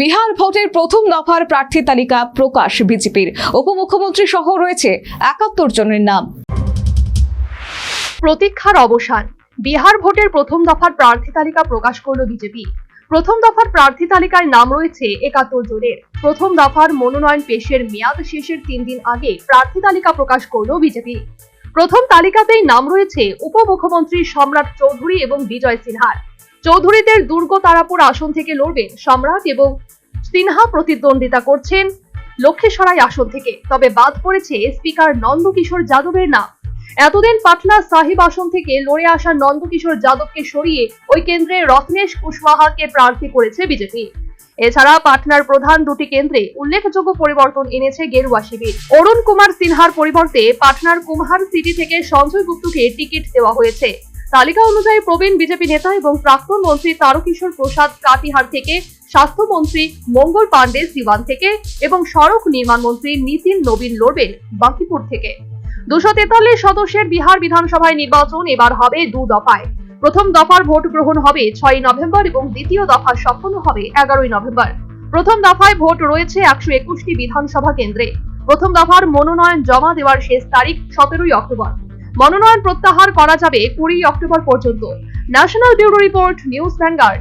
বিহার ভোটের প্রথম দফার প্রার্থী তালিকা প্রকাশ বিজেপির। উপমুখ্যমন্ত্রী সহ রয়েছে একাত্তর জনের নাম। প্রতীক্ষার অবসান। বিহার ভোটের প্রথম দফার প্রার্থী তালিকা প্রকাশ করল বিজেপি। প্রথম দফার প্রার্থী তালিকায় নাম রয়েছে একাত্তর জনের। প্রথম দফার মনোনয়ন পেশের মেয়াদ শেষের তিন দিন আগে প্রার্থী তালিকা প্রকাশ করল বিজেপি। প্রথম তালিকাতেই নাম রয়েছে উপমুখ্যমন্ত্রী সম্রাট চৌধুরী এবং বিজয় সিনহার। চৌধুরীদের দুর্গ তারাপুর আসন থেকে লড়বেন সম্রাট এবং সিনহা প্রতিদ্বন্দ্বিতা করছেন লক্ষ্মীসরাই আসন থেকে। তবে বাদ পড়েছে স্পিকার নন্দকিশোর যাদবের নাম। এতদিন পাটনা সাহিব আসন থেকে লড়ে আসা নন্দকিশোর যাদবকে সরিয়ে ওই কেন্দ্রে রত্নেশ কুশওয়াহাকে প্রার্থী করেছে বিজেপি। এছাড়া পাটনার প্রধান দুটি কেন্দ্রে উল্লেখযোগ্য পরিবর্তন এনেছে গেরুয়া শিবির। অরুণ কুমার সিনহার পরিবর্তে পাটনার কুমহার সিটি থেকে সঞ্জয় গুপ্তকে টিকিট দেওয়া হয়েছে। তালিকা অনুযায়ী প্রবীণ বিজেপি নেতা এবং প্রাক্তন মন্ত্রী তারকিশোর প্রসাদ কাটিহার থেকে, স্বাস্থ্যমন্ত্রী মঙ্গল পাণ্ডে সিওয়ান থেকে এবং সড়ক নির্মাণ মন্ত্রী নীতিন নবীন লড়বেন বাঙ্কিপুর থেকে। দুশো তেতাল্লিশ সদস্যের বিহার বিধানসভায় নির্বাচন এবার হবে দু দফায়। প্রথম দফার ভোট গ্রহণ হবে ছয় নভেম্বর এবং দ্বিতীয় দফা সম্পন্ন হবে এগারোই নভেম্বর। প্রথম দফায় ভোট রয়েছে একশো একুশটি বিধানসভা কেন্দ্রে। প্রথম দফার মনোনয়ন জমা দেওয়ার শেষ তারিখ সতেরোই অক্টোবর। মনোনয়ন প্রত্যাহার করা যাবে কুড়ি অক্টোবর পর্যন্ত। National bureau report news vanguard